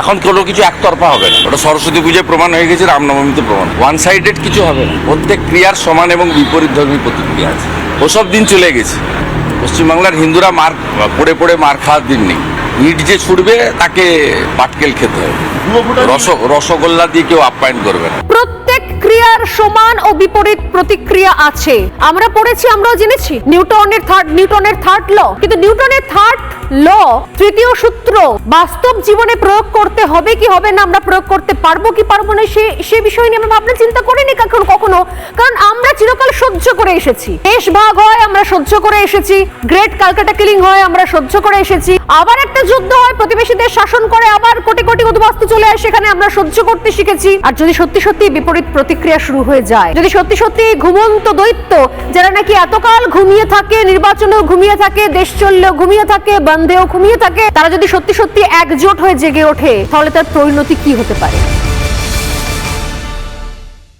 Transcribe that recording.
এখন কোনো কিছু একতরফা হবে না। ওটা সরস্বতী পুজোয় প্রমাণ হয়ে গেছে রামনবমীতে প্রমাণ। ওয়ান সাইডেড কিছু হবে না। প্রত্যেক ক্রিয়ার সমান এবং বিপরীত ধর্মী প্রতিক্রিয়া আছে। ওসব দিন চলে গেছে। পশ্চিমবাংলার হিন্দুরা মার পড়ে পড়ে মার খাওয়ার দিন নেই। ইট যে ছুটবে তাকে পাটকেল খেতে হবে। রস রসগোল্লা দিয়ে কেউ আপ্যায়ন করবে না। প্রত্যেক ক্রিয়ার সমান ও বিপরীত প্রতিক্রিয়া আছে। আমরা পড়েছি, আমরাও জেনেছি। নিউটনের থার্ড নিউটনের থার্ড ল কিন্তু নিউটনের থার্ড ল তৃতীয় সূত্র, বাস্তব জীবনে প্রয়োগ করতে হবে কি হবে না, আমরা প্রয়োগ করতে পারব কি পারব না, সে সে বিষয় নিয়ে আমরা ভাবনা, চিন্তা করিনি চিরকাল সহ্য করে এসেছি। দেশ ভাগ হয়, আমরা সহ্য করে এসেছি। গ্রেট ক্যালকাটা কিলিং হয়, আমরা সহ্য করে এসেছি। আবার একটা যুদ্ধ হয়, প্রতিবেশীদের শাসন করে আবার কোটি কোটি উদ্বাস্তু চলে আসে সেখানে আমরা সহ্য করতে শিখেছি। আর যদি সত্যি সত্যি বিপরীত প্রতিক্রিয়া শুরু হয়ে যায়, যদি সত্যি সত্যি ঘুমন্ত দৈত্য, যারা নাকি এতকাল ঘুমিয়ে থাকে, নির্বাচনেও ঘুমিয়ে থাকে, দেশ চললেও ঘুমিয়ে থাকে বন্ধেও ঘুমিয়ে থাকে, তারা যদি সত্যি সত্যি একজোট হয়ে জেগে ওঠে, তাহলে তার পরিণতি কি হতে পারে?